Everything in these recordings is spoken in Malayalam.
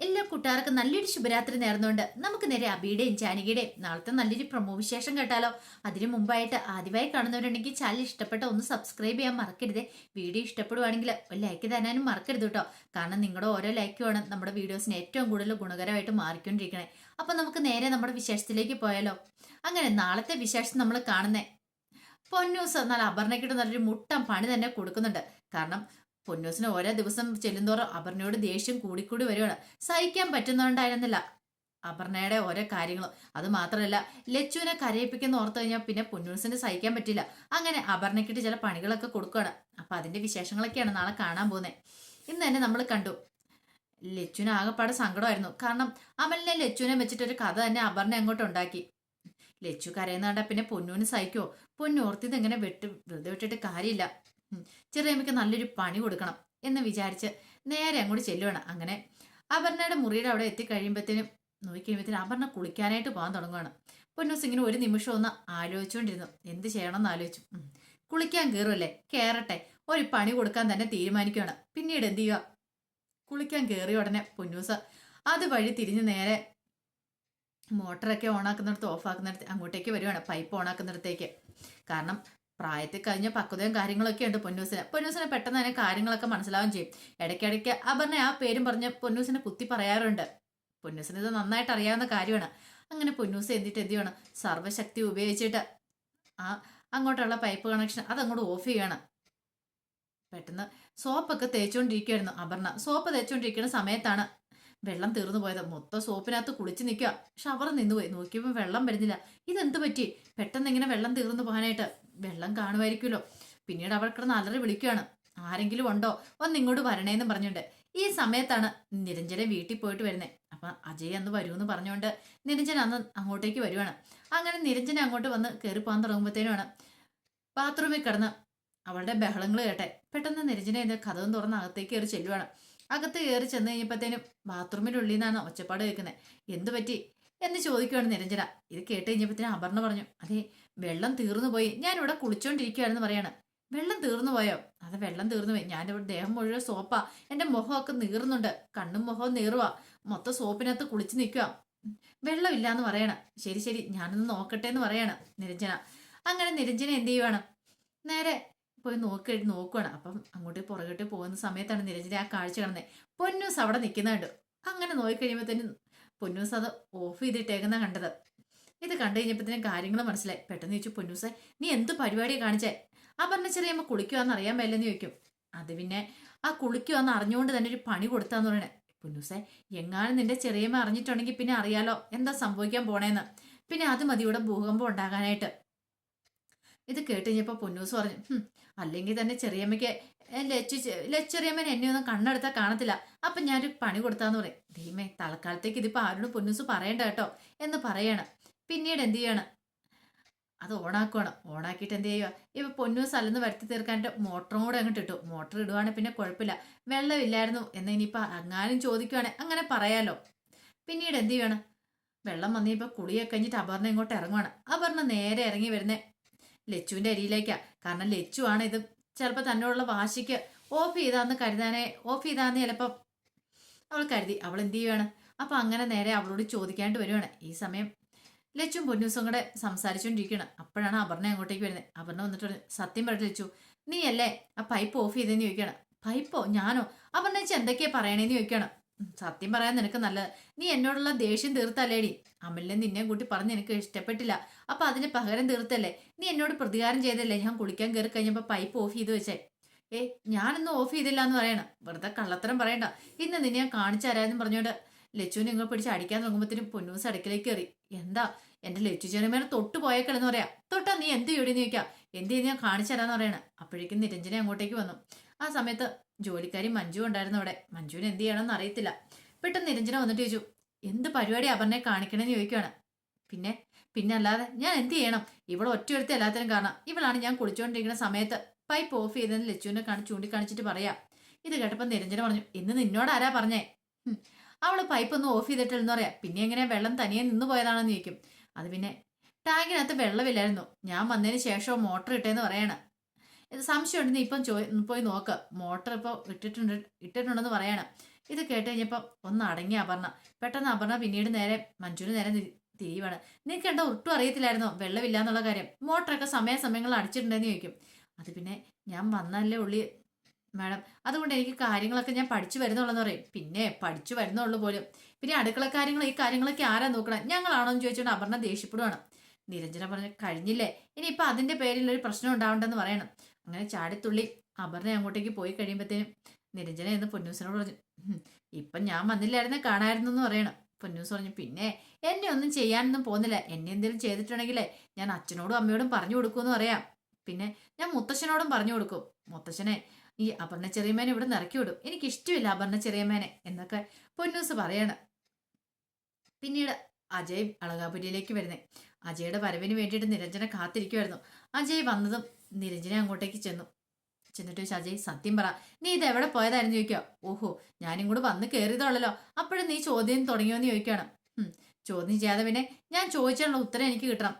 എല്ലാ കൂട്ടുകാർക്കും നല്ലൊരു ശുഭരാത്രി നേർന്നുകൊണ്ട് നമുക്ക് നേരെ അബിയുടെയും ജാനകിയുടെയും നാളത്തെ നല്ലൊരു പ്രമോ വിശേഷം കേട്ടാലോ. അതിനു മുമ്പായിട്ട് ആദ്യമായി കാണുന്നവരുണ്ടെങ്കിൽ ചാനൽ ഇഷ്ടപ്പെട്ട ഒന്ന് സബ്സ്ക്രൈബ് ചെയ്യാൻ മറക്കരുത്. വീഡിയോ ഇഷ്ടപ്പെടുവാണെങ്കിൽ ഒരു ലൈക്ക് തരാനും മറക്കരുത് കേട്ടോ. കാരണം നിങ്ങളുടെ ഓരോ ലൈക്കുമാണ് നമ്മുടെ വീഡിയോസിന് ഏറ്റവും കൂടുതൽ ഗുണകരമായിട്ട് മാറിക്കൊണ്ടിരിക്കണേ. അപ്പൊ നമുക്ക് നേരെ നമ്മുടെ വിശേഷത്തിലേക്ക് പോയാലോ. അങ്ങനെ നാളത്തെ വിശേഷം നമ്മൾ കാണുന്നേ. പൊന്നൂസ് എന്നാൽ അപർണയ്ക്കിട്ട് നല്ലൊരു മുട്ടം പണി തന്നെ കൊടുക്കുന്നുണ്ട്. കാരണം പൊന്നൂസിന് ഓരോ ദിവസം ചെല്ലുന്തോറും അപർണയോട് ദേഷ്യം കൂടിക്കൂടി വരികയാണ്. സഹിക്കാൻ പറ്റുന്നുണ്ടായിരുന്നില്ല അപർണയുടെ ഓരോ കാര്യങ്ങളും. അത് മാത്രമല്ല ലച്ചുവിനെ കരയിപ്പിക്കുന്ന ഓർത്തു കഴിഞ്ഞാൽ പിന്നെ പൊന്നൂസിന് സഹിക്കാൻ പറ്റില്ല. അങ്ങനെ അപർണയ്ക്കിട്ട് ചില പണികളൊക്കെ കൊടുക്കുകയാണ്. അപ്പൊ അതിന്റെ വിശേഷങ്ങളൊക്കെയാണ് നാളെ കാണാൻ പോകുന്നത് ഇന്ന് തന്നെ നമ്മൾ കണ്ടു. ലച്ചുവിന് ആകെപ്പാടെ സങ്കടമായിരുന്നു. കാരണം അമലിനെ ലച്ചുവിനെ വെച്ചിട്ടൊരു കഥ തന്നെ അപർണ അങ്ങോട്ട് ഉണ്ടാക്കി. ലച്ചു കരയുന്ന പിന്നെ പൊന്നൂന് സഹിക്കോ പൊന്നു ഓർത്തിത് ഇങ്ങനെ വെട്ട് വെറുതെ വിട്ടിട്ട് കാര്യമില്ല. ചെറിയമ്മയ്ക്ക് നല്ലൊരു പണി കൊടുക്കണം എന്ന് വിചാരിച്ച് നേരെ അങ്ങോട്ട് ചെല്ലുവാണ് അങ്ങനെ. അപർണയുടെ മുറിയുടെ അവിടെ എത്തിക്കഴിയുമ്പോഴത്തേനും നോക്കിക്കഴിയുമ്പോഴത്തേനും അപർണ കുളിക്കാനായിട്ട് പോകാൻ തുടങ്ങുകയാണ് പൊന്നൂസ് ഇങ്ങനെ ഒരു നിമിഷം ഒന്ന് ആലോചിച്ചുകൊണ്ടിരുന്നു. എന്ത് ചെയ്യണം എന്ന് ആലോചിച്ചു കുളിക്കാൻ കയറുമല്ലേ കയറട്ടെ ഒരു പണി കൊടുക്കാൻ തന്നെ തീരുമാനിക്കുകയാണ് പിന്നീട് എന്ത് ചെയ്യുക കുളിക്കാൻ കയറിയ ഉടനെ പൊന്നൂസ് അത് വഴി തിരിഞ്ഞ് നേരെ മോട്ടറൊക്കെ ഓണാക്കുന്നിടത്ത് ഓഫാക്കുന്നിടത്ത് അങ്ങോട്ടേക്ക് വരുവാണ്. പൈപ്പ് ഓണാക്കുന്നിടത്തേക്ക്. കാരണം പ്രായത്തിൽ കഴിഞ്ഞ പക്വതയും കാര്യങ്ങളൊക്കെ ഉണ്ട് പൊന്നൂസിന്. പൊന്നൂസിന് പെട്ടെന്ന് തന്നെ കാര്യങ്ങളൊക്കെ മനസ്സിലാവും ചെയ്യും. ഇടയ്ക്കിടയ്ക്ക് അപർണ ആ പേരും പറഞ്ഞ് പൊന്നൂസിനെ കുത്തി പറയാറുണ്ട്. പൊന്നൂസിന് ഇത് നന്നായിട്ട് അറിയാവുന്ന കാര്യമാണ്. അങ്ങനെ പൊന്നൂസ് എന്തിട്ട് എന്ത് ചെയ്യണം? സർവശക്തി ഉപയോഗിച്ചിട്ട് ആ അങ്ങോട്ടുള്ള പൈപ്പ് കണക്ഷൻ അതങ്ങോട്ട് ഓഫ് ചെയ്യണം. പെട്ടെന്ന് സോപ്പൊക്കെ തേച്ചുകൊണ്ടിരിക്കുകയായിരുന്നു അപർണ. സോപ്പ് തേച്ചുകൊണ്ടിരിക്കുന്ന സമയത്താണ് വെള്ളം തീർന്നു പോയത്. മൊത്തം സോപ്പിനകത്ത് കുളിച്ച് നിൽക്കുക. ഷവർ നിന്നുപോയി. നോക്കിയപ്പോൾ വെള്ളം വരുന്നില്ല. ഇതെന്ത് പറ്റി? പെട്ടെന്ന് ഇങ്ങനെ വെള്ളം തീർന്നു പോകാനായിട്ട് വെള്ളം കാണുമായിരിക്കുമല്ലോ. പിന്നീട് അവൾ കിടന്ന് അലറി വിളിക്കുകയാണ്. ആരെങ്കിലും ഉണ്ടോ? ഒന്ന് ഇങ്ങോട്ട് വരണേന്ന് പറഞ്ഞുണ്ട് ഈ സമയത്താണ് നിരഞ്ജന വീട്ടിൽ പോയിട്ട് വരുന്നത് അപ്പൊ അജയ് അന്ന് വരുമെന്ന് പറഞ്ഞുകൊണ്ട് നിരഞ്ജൻ അന്ന് അങ്ങോട്ടേക്ക് വരുവാണ്. അങ്ങനെ നിരഞ്ജന അങ്ങോട്ട് വന്ന് കയറി പോകാൻ തുടങ്ങുമ്പോഴത്തേനുമാണ് ബാത്റൂമിൽ കിടന്ന് അവളുടെ ബഹളങ്ങൾ കേട്ടെ. പെട്ടെന്ന് നിരഞ്ജന എന്റെ കഥവും തുറന്ന് അകത്തേക്ക് കയറി ചെല്ലുവാണ്. അകത്ത് കയറി ചെന്ന് കഴിഞ്ഞപ്പോഴത്തേനും ബാത്റൂമിനുള്ളിൽ നിന്നാണ് ഒച്ചപ്പാട് കേൾക്കുന്നത്. എന്തു പറ്റി എന്ന് ചോദിക്കുവാണ് നിരഞ്ജന. ഇത് കേട്ട് കഴിഞ്ഞപ്പോഴത്തേന് അപർണ പറഞ്ഞു അതെ വെള്ളം തീർന്നു പോയി. ഞാൻ ഇവിടെ കുളിച്ചോണ്ടിരിക്കുകയാണെന്ന് പറയാണ്. വെള്ളം തീർന്നു പോയോ? അത് വെള്ളം തീർന്നു പോയി. ഞാനിവിടെ ദേഹം മുഴുവൻ സോപ്പാ. എന്റെ മുഖമൊക്കെ നീറുന്നുണ്ട്. കണ്ണും മുഖവും നീറുവാ. മൊത്തം സോപ്പിനകത്ത് കുളിച്ച് നിൽക്കുക വെള്ളമില്ല എന്ന് പറയണം. ശരി ശരി. ഞാനൊന്ന് നോക്കട്ടെ എന്ന് പറയാണ് നിരഞ്ജന. അങ്ങനെ നിരഞ്ജന എന്ത് ചെയ്യുവാണ്? നേരെ പോയി നോക്കി നോക്കുവാണ്. അപ്പം അങ്ങോട്ട് പുറകോട്ട് പോകുന്ന സമയത്താണ് നിരഞ്ജന ആ കാഴ്ച കാണുന്നത് പൊന്നൂസ് അവിടെ നിൽക്കുന്നുണ്ട്. അങ്ങനെ നോക്കിക്കഴിയുമ്പോഴത്തേനും പൊന്നൂസ് അത് ഓഫ് ചെയ്തിട്ടേക്കുന്ന കണ്ടത്. ഇത് കണ്ടു കഴിഞ്ഞപ്പോഴത്തേനും കാര്യങ്ങൾ മനസ്സിലായി. പെട്ടെന്ന് ചോദിച്ചു പൊന്നൂസെ നീ എന്ത് പരിപാടിയാണ് കാണിച്ചേ? ആ പറഞ്ഞ ചെറിയമ്മ കുളിക്കുവാന്ന് അറിയാൻ മേലെന്ന് ചോദിക്കും. അത് പിന്നെ ആ കുളിക്കുവാന്ന് അറിഞ്ഞുകൊണ്ട് തന്നെ ഒരു പണി കൊടുത്താന്ന് പറയണേ. പൊന്നൂസെ എങ്ങാനും നിന്റെ ചെറിയമ്മ അറിഞ്ഞിട്ടുണ്ടെങ്കിൽ പിന്നെ അറിയാലോ എന്താ സംഭവിക്കാൻ പോണേന്ന്. പിന്നെ അത് മതി ഇവിടെ ഭൂകമ്പം ഉണ്ടാകാനായിട്ട്. ഇത് കേട്ട് കഴിഞ്ഞപ്പോൾ പൊന്നൂസ് പറഞ്ഞു "ഹും, അല്ലെങ്കിൽ തന്നെ ചെറിയമ്മയ്ക്ക് ലച്ചു ലച്ചെറിയമ്മൻ എന്നെ ഒന്നും കണ്ണെടുത്താൽ കാണത്തില്ല. അപ്പൊ ഞാനൊരു പണി കൊടുത്താന്ന് പറയും. ധീമേ തൽക്കാലത്തേക്ക് ഇതിപ്പോ ആരോടും പൊന്നൂസ് പറയണ്ട കേട്ടോ എന്ന് പറയാണ്. പിന്നീട് എന്ത് ചെയ്യാണ്? അത് ഓണാക്കുവാണ്. ഓണാക്കിയിട്ട് എന്ത് ചെയ്യുക ഇപ്പൊ പൊന്നൂസ് അല്ലെന്ന് വരുത്തി തീർക്കാനായിട്ട് മോട്ടറും കൂടെ അങ്ങോട്ട് ഇട്ടു. മോട്ടർ ഇടുവാണെങ്കിൽ പിന്നെ കുഴപ്പമില്ല. വെള്ളമില്ലായിരുന്നു എന്ന് ഇനിയിപ്പോ അങ്ങാനും ചോദിക്കുവാണെങ്കിൽ അങ്ങനെ പറയാലോ. പിന്നീട് എന്ത് ചെയ്യണം വെള്ളം വന്നിപ്പോ കുളിയൊക്കെ കഴിഞ്ഞിട്ട് അപർണ ഇങ്ങോട്ട് ഇറങ്ങുവാണ്. അപർണ നേരെ ഇറങ്ങി വരുന്നേ ലച്ചുവിന്റെ അരിയിലേക്കാ. കാരണം ലച്ചു ആണ് ഇത് ചിലപ്പോൾ തന്നോടുള്ള വാശിക്ക് ഓഫ് ചെയ്താന്ന് കരുതാനെ ഓഫ് ചെയ്താന്ന് ചിലപ്പോൾ അവൾ കരുതി. അവൾ എന്ത് ചെയ്യുവാണ്? അപ്പം അങ്ങനെ നേരെ അവളോട് ചോദിക്കാണ്ട് വരുവാണ്. ഈ സമയം ലച്ചും പൊന്നൂസും കൂടെ സംസാരിച്ചുകൊണ്ടിരിക്കുകയാണ് അപ്പോഴാണ് അപർണ അങ്ങോട്ടേക്ക് വരുന്നത്. അപർണ വന്നിട്ട് സത്യം പറഞ്ഞു ലച്ചു നീ അല്ലേ ആ പൈപ്പ് ഓഫ് ചെയ്തെന്ന് ചോദിക്കുകയാണ്. പൈപ്പോ ഞാനോ? അപർണ ചേച്ചി എന്തൊക്കെയാ പറയണേന്ന് ചോദിക്കുകയാണ്. "ഉം, സത്യം പറയാൻ നിനക്ക് നല്ലത് നീ എന്നോടുള്ള ദേഷ്യം തീർത്തല്ലേടി. അമലിനെ നിന്നെ കൂട്ടി പറഞ്ഞ് എനിക്ക് ഇഷ്ടപ്പെട്ടില്ല. അപ്പൊ അതിന് പകരം തീർത്തല്ലേ? നീ എന്നോട് പ്രതികാരം ചെയ്തല്ലേ? ഞാൻ കുളിക്കാൻ കയറി കഴിഞ്ഞപ്പോ പൈപ്പ് ഓഫ് ചെയ്ത് വെച്ചേ. ഏ ഞാനൊന്നും ഓഫ് ചെയ്തില്ല എന്ന് പറയണം. വെറുതെ കള്ളത്തരം പറയണ്ട. ഇന്ന് നിന്നെ ഞാൻ കാണിച്ചു തരാമെന്ന് പറഞ്ഞോണ്ട് ലച്ചുവിനെ നിങ്ങൾ പിടിച്ച് അടിക്കാൻ തുടങ്ങുമ്പോഴത്തേനും പൊന്നൂസ് അടുക്കിലേക്ക് കയറി എന്താ? എന്റെ ലച്ചു ചെറുമേനെ തൊട്ട് പോയേക്കളെന്ന് പറയാ. തൊട്ടാ നീ എന്ത് ചെയ്യണെന്ന് ചോദിക്കാം. എന്ത് ചെയ്ത് ഞാൻ കാണിച്ചു തരാന്ന് പറയണ? അപ്പോഴേക്കും നിരഞ്ജനെ അങ്ങോട്ടേക്ക് വന്നു. ആ സമയത്ത് ജോലിക്കാരി മഞ്ജു ഉണ്ടായിരുന്നു അവിടെ. മഞ്ജുവിന് എന്ത് ചെയ്യണമെന്ന് അറിയത്തില്ല. പെട്ടെന്ന് നിരഞ്ജന വന്നിട്ട് ചോദിച്ചു എന്ത് പരിപാടി അപർണയെ കാണിക്കണമെന്ന് ചോദിക്കുവാണ്. പിന്നെ പിന്നെ അല്ലാതെ ഞാൻ എന്ത് ചെയ്യണം? ഇവിടെ ഒറ്റയൊരുത്തി എല്ലാത്തിനും കാണാം. ഇവളാണ് ഞാൻ കുളിച്ചുകൊണ്ടിരിക്കുന്ന സമയത്ത് പൈപ്പ് ഓഫ് ചെയ്തെന്ന് ലച്ചുവിനെ കാണി ചൂണ്ടിക്കാണിച്ചിട്ട് പറയാം ഇത് കേട്ടപ്പോൾ നിരഞ്ജന പറഞ്ഞു ഇന്ന് നിന്നോട് ആരാ പറഞ്ഞേ? അവൾ പൈപ്പ് ഒന്ന് ഓഫ് ചെയ്തിട്ടില്ലെന്ന് പറയാം പിന്നെ എങ്ങനെയാ വെള്ളം തനിയെ നിന്ന് പോയതാണെന്ന് ചോദിക്കും. അത് പിന്നെ ടാങ്കിനകത്ത് വെള്ളമില്ലായിരുന്നു. ഞാൻ വന്നതിന് ശേഷം മോട്ടർ ഇട്ടേന്ന് പറയാണ്. ഇത് നീ ഇപ്പം ചോ പോയി നോക്ക്. മോട്ടർ ഇപ്പോൾ ഇട്ടിട്ടുണ്ട് ഇട്ടിട്ടുണ്ടെന്ന് പറയാണ്. ഇത് കേട്ട് കഴിഞ്ഞപ്പോൾ ഒന്ന് അടങ്ങി അപർണ. പെട്ടെന്ന് അപർണ പിന്നീട് നേരെ മഞ്ജുവിന് നേരെ തിരിയുവാണ്. നിനക്ക് എന്താ ഒട്ടും അറിയത്തില്ലായിരുന്നോ? വെള്ളമില്ല എന്നുള്ള കാര്യം. മോട്ടറൊക്കെ സമയാസമയങ്ങളിൽ അടിച്ചിട്ടുണ്ടെന്ന് ചോദിക്കും. അത് പിന്നെ ഞാൻ വന്നല്ലേ ഉള്ളി മാഡം. അതുകൊണ്ട് എനിക്ക് കാര്യങ്ങളൊക്കെ ഞാൻ പഠിച്ചു വരുന്നുള്ളെന്ന് പറയും. പിന്നെ പഠിച്ചു വരുന്നുള്ളു പോലും. പിന്നെ അടുക്കള കാര്യങ്ങൾ ഈ കാര്യങ്ങളൊക്കെ ആരാ നോക്കണം? ഞങ്ങളാണോ? എന്ന് ചോദിച്ചുകൊണ്ട് അപർണ ദേഷ്യപ്പെടുവാണ്. നിരഞ്ജന പറഞ്ഞു കഴിഞ്ഞില്ലേ. ഇനിയിപ്പോൾ അതിന്റെ പേരിൽ ഒരു പ്രശ്നം ഉണ്ടാവണ്ടെന്ന് പറയണം. അങ്ങനെ ചാടിത്തുള്ളി അപർണ അങ്ങോട്ടേക്ക് പോയി കഴിയുമ്പോഴത്തേനും നിരഞ്ജന എന്ന് പൊന്നൂസിനോട് പറഞ്ഞു "ഹും, ഇപ്പം ഞാൻ വന്നില്ലായിരുന്നെ കാണായിരുന്നു എന്ന് പറയണം പൊന്നൂസ് പറഞ്ഞു പിന്നെ എന്നെ ഒന്നും ചെയ്യാനൊന്നും പോകുന്നില്ല. എന്നെ എന്തെങ്കിലും ചെയ്തിട്ടുണ്ടെങ്കിലേ ഞാൻ അച്ഛനോടും അമ്മയോടും പറഞ്ഞു കൊടുക്കുമെന്ന് പറയാം. പിന്നെ ഞാൻ മുത്തശ്ശനോടും പറഞ്ഞു കൊടുക്കും. മുത്തശ്ശനെ ഈ അപർണ ചെറിയമേനെ ഇവിടെ നിറക്കി വിടും. എനിക്ക് ഇഷ്ടമില്ല അപർണ ചെറിയമേനെ എന്നൊക്കെ പൊന്നൂസ് പറയണം. പിന്നീട് അജയ് അളകാപുരിയിലേക്ക് വരുന്നേ. അജയുടെ വരവിന് വേണ്ടിയിട്ട് നിരഞ്ജന കാത്തിരിക്കുമായിരുന്നു അജയ് വന്നതും നിരഞ്ജന അങ്ങോട്ടേക്ക് ചെന്നു. ചെന്നിട്ട് ഷാജി സത്യം പറ നീ ഇത് എവിടെ പോയതായിരുന്നു? ചോദിക്കുക. ഓഹോ ഞാനും കൂടെ വന്ന് കയറിയതുള്ളല്ലോ അപ്പോഴും നീ ചോദ്യം തുടങ്ങിയോന്ന് ചോദിക്കുകയാണ്. ചോദ്യം ചെയ്യാതെ പിന്നെ ഞാൻ ചോദിച്ചാലുള്ള ഉത്തരം എനിക്ക് കിട്ടണം.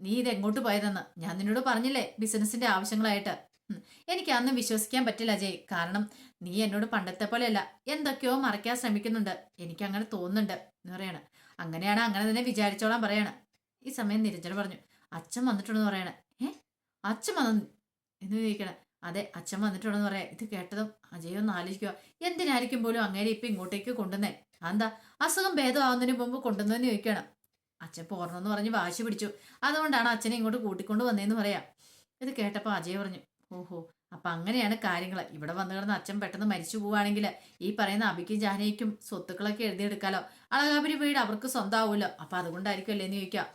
നീ ഇത് എങ്ങോട്ട് പോയതെന്ന് ഞാൻ നിന്നോട് പറഞ്ഞില്ലേ ബിസിനസിന്റെ ആവശ്യങ്ങളായിട്ട്? എനിക്ക് അന്ന് വിശ്വസിക്കാൻ പറ്റില്ല അജയ് കാരണം നീ എന്നോട് പണ്ടത്തെ പോലെയല്ല. എന്തൊക്കെയോ മറയ്ക്കാൻ ശ്രമിക്കുന്നുണ്ട്. എനിക്ക് അങ്ങനെ തോന്നുന്നുണ്ട് എന്ന് പറയാണ്. അങ്ങനെയാണ് അങ്ങനെ തന്നെ വിചാരിച്ചോളാൻ പറയാണ്. ഈ സമയം നിരഞ്ജന പറഞ്ഞു. അച്ഛൻ വന്നിട്ടുണ്ടെന്ന് പറയണേ. ഏ? അച്ഛൻ വന്നു എന്ന് ചോദിക്കണം. അതെ അച്ഛൻ വന്നിട്ടുണ്ടെന്ന് പറയാം. ഇത് കേട്ടതും അജയ് ഒന്ന് ആലോചിക്കുക. എന്തിനായിരിക്കും പോലും അങ്ങേരെ ഇപ്പം ഇങ്ങോട്ടേക്ക് കൊണ്ടുവന്നേ? അതെന്താ? അസുഖം ഭേദമാവുന്നതിന് മുമ്പ് കൊണ്ടുവന്നെന്ന് ചോദിക്കണം അച്ഛൻ പോരണമെന്ന് പറഞ്ഞ് വാശി പിടിച്ചു. അതുകൊണ്ടാണ് അച്ഛനെ ഇങ്ങോട്ട് കൂട്ടിക്കൊണ്ട് വന്നതെന്ന് പറയാം. ഇത് കേട്ടപ്പോൾ അജയ് പറഞ്ഞു ഓഹോ അപ്പൊ അങ്ങനെയാണ് കാര്യങ്ങൾ ഇവിടെ വന്നു കിടന്ന് അച്ഛൻ പെട്ടെന്ന് മരിച്ചു പോവുകയാണെങ്കിൽ ഈ പറയുന്ന അബിക്കും ജാനയ്ക്കും സ്വത്തുക്കളൊക്കെ എഴുതിയെടുക്കാലോ. അളകാപുരി വീട് അവർക്ക് സ്വന്തമാവുമല്ലോ അപ്പൊ അതുകൊണ്ടായിരിക്കുമല്ലേ എന്ന് ചോദിക്കാം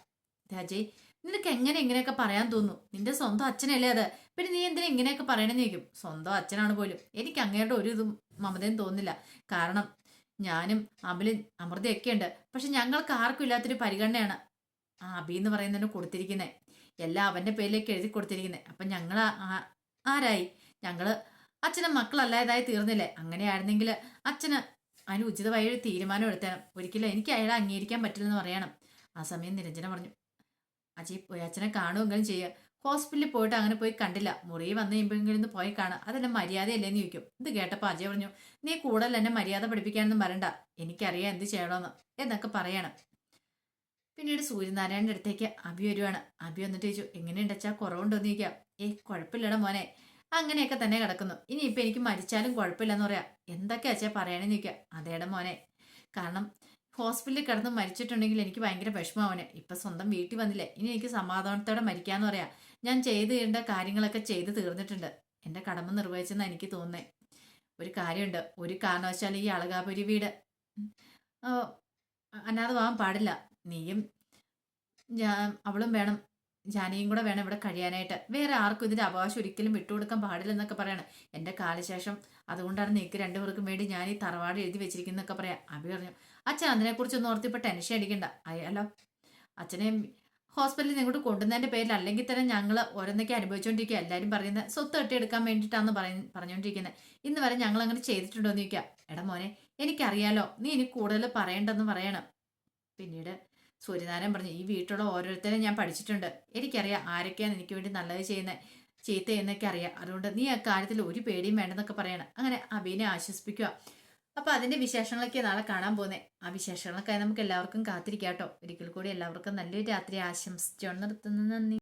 രാജയ് നിനക്ക് എങ്ങനെ ഇങ്ങനെയൊക്കെ പറയാൻ തോന്നുന്നു നിന്റെ സ്വന്തം അച്ഛനല്ലേ അത്? പിന്നെ നീ എന്തിനാ ഇങ്ങനെയൊക്കെ പറയണമെന്ന് ചോദിക്കും. സ്വന്തം അച്ഛനാണ് പോലും. എനിക്ക് അങ്ങയുടെ ഒരു ഇതും മമതയും തോന്നില്ല കാരണം ഞാനും അമലും അമൃതയൊക്കെ ഉണ്ട്. പക്ഷെ ഞങ്ങൾക്ക് ആർക്കും ഇല്ലാത്തൊരു പരിഗണനയാണ് ആ അബി എന്ന് പറയുന്നതിന് കൊടുത്തിരിക്കുന്നത് എല്ലാം അവന്റെ പേരിലേക്ക് എഴുതി കൊടുത്തിരിക്കുന്നത് അപ്പൊ ഞങ്ങൾ ആരായി? ഞങ്ങൾ അച്ഛനും മക്കളല്ലാതായി തീർന്നില്ലേ? അങ്ങനെയായിരുന്നെങ്കിൽ അച്ഛന് അതിന് ഉചിതമായ ഒരു തീരുമാനം എടുത്തേണം ഒരിക്കലും എനിക്ക് അയാളെ അംഗീകരിക്കാൻ പറ്റില്ലെന്ന് പറയണം. ആ സമയം നിരഞ്ജന പറഞ്ഞു. അജയ് പോയി അച്ഛനെ കാണുമെങ്കിലും ചെയ്യുക ഹോസ്പിറ്റലിൽ പോയിട്ട് അങ്ങനെ പോയി കണ്ടില്ല. മുറി വന്ന് കഴിയുമ്പോഴെങ്കിലും ഒന്ന് പോയി കാണാം. അതെന്നെ മര്യാദയല്ലേന്ന് ചോദിക്കും. ഇത് കേട്ടപ്പോൾ അജയ് പറഞ്ഞു നീ കൂടുതൽ എന്നെ മര്യാദ പഠിപ്പിക്കാനൊന്നും വരണ്ട. എനിക്കറിയാം എന്ത് ചെയ്യണമെന്ന്. എന്നൊക്കെ പറയണം. പിന്നീട് സൂര്യനാരായണന്റെ അടുത്തേക്ക് അഭി വരുവാണ്. അഭി വന്നിട്ട് ചോദിച്ചു എങ്ങനെയുണ്ട് അച്ഛാ? കുറവുണ്ടോന്ന് ചോദിക്കാം. ഏ കുഴപ്പമില്ലടാ മോനെ. അങ്ങനെയൊക്കെ തന്നെ കിടക്കുന്നു. ഇനിയിപ്പോൾ എനിക്ക് മരിച്ചാലും കുഴപ്പമില്ലെന്ന് പറയാം. എന്തൊക്കെ അച്ഛാ പറയണേന്ന് ചോദിക്കുക അതേടെ മോനെ. കാരണം ഹോസ്പിറ്റലിൽ കിടന്ന് മരിച്ചിട്ടുണ്ടെങ്കിൽ എനിക്ക് ഭയങ്കര വിഷമമാവനെ ഇപ്പൊ സ്വന്തം വീട്ടിൽ വന്നില്ലേ? ഇനി എനിക്ക് സമാധാനത്തോടെ മരിക്കാന്ന് പറയാം. ഞാൻ ചെയ്തു ചെയ്യേണ്ട കാര്യങ്ങളൊക്കെ ചെയ്തു തീർന്നിട്ടുണ്ട്. എന്റെ കടമ നിർവഹിച്ചെന്നാണ് എനിക്ക് തോന്നുന്നത് ഒരു കാര്യമുണ്ട്. ഒരു കാരണവശാൽ ഈ അളകാപുരി വീട് അനാഥമാവാൻ പാടില്ല. നീയും അവളും വേണം. ജാനയും കൂടെ വേണം ഇവിടെ കഴിയാനായിട്ട്. വേറെ ആർക്കും ഇതിന്റെ അവകാശം ഒരിക്കലും വിട്ടുകൊടുക്കാൻ പാടില്ല എന്നൊക്കെ പറയണം. എന്റെ കാലശേഷം അതുകൊണ്ടാണ് നീക്ക് രണ്ടുപേർക്കും വേണ്ടി ഞാൻ ഈ തറവാട് എഴുതി വെച്ചിരിക്കുന്നൊക്കെ പറയാം. അഭി പറഞ്ഞു അച്ഛൻ അതിനെക്കുറിച്ചൊന്നും ഓർത്ത് ഇപ്പൊ ടെൻഷൻ അടിക്കണ്ട. അയ്യല്ലോ അച്ഛനെ ഹോസ്പിറ്റലിൽ നിങ്ങോട്ട് കൊണ്ടുവന്നതിന്റെ പേരിൽ അല്ലെങ്കിൽ തന്നെ ഞങ്ങൾ ഓരോന്നൊക്കെ അനുഭവിച്ചുകൊണ്ടിരിക്കുക എല്ലാവരും പറയുന്നത് സ്വത്ത് കെട്ടിയെടുക്കാൻ വേണ്ടിയിട്ടാണ് പറയ പറഞ്ഞുകൊണ്ടിരിക്കുന്നത് ഇന്ന് വരെ ഞങ്ങൾ അങ്ങനെ ചെയ്തിട്ടുണ്ടോ എന്ന് ചോദിക്കാം. എടാ മോനെ എനിക്കറിയാലോ നീ ഇനി കൂടുതൽ പറയണ്ടെന്ന് പറയണം. പിന്നീട് സൂര്യനാരായണൻ പറഞ്ഞു ഈ വീട്ടിലുള്ള ഓരോരുത്തരെയും ഞാൻ പഠിച്ചിട്ടുണ്ട്. എനിക്കറിയാം ആരൊക്കെയാണ് എനിക്ക് വേണ്ടി നല്ലത് ചെയ്യുന്നത് ചീത്ത എന്നൊക്കെ അറിയാം. അതുകൊണ്ട് നീ ആ കാര്യത്തിൽ ഒരു പേടിയും വേണ്ടെന്നൊക്കെ പറയണം. അങ്ങനെ അബീനെ ആശ്വസിപ്പിക്കുക അപ്പൊ അതിന്റെ വിശേഷങ്ങളൊക്കെ നാളെ കാണാൻ പോകുന്നത് ആ വിശേഷങ്ങളൊക്കെ നമുക്ക് എല്ലാവർക്കും കാത്തിരിക്കാം കേട്ടോ. ഒരിക്കൽ കൂടി എല്ലാവർക്കും നല്ലൊരു രാത്രി ആശംസിച്ചോണ്ട് നിർത്തുന്നു. നന്ദി.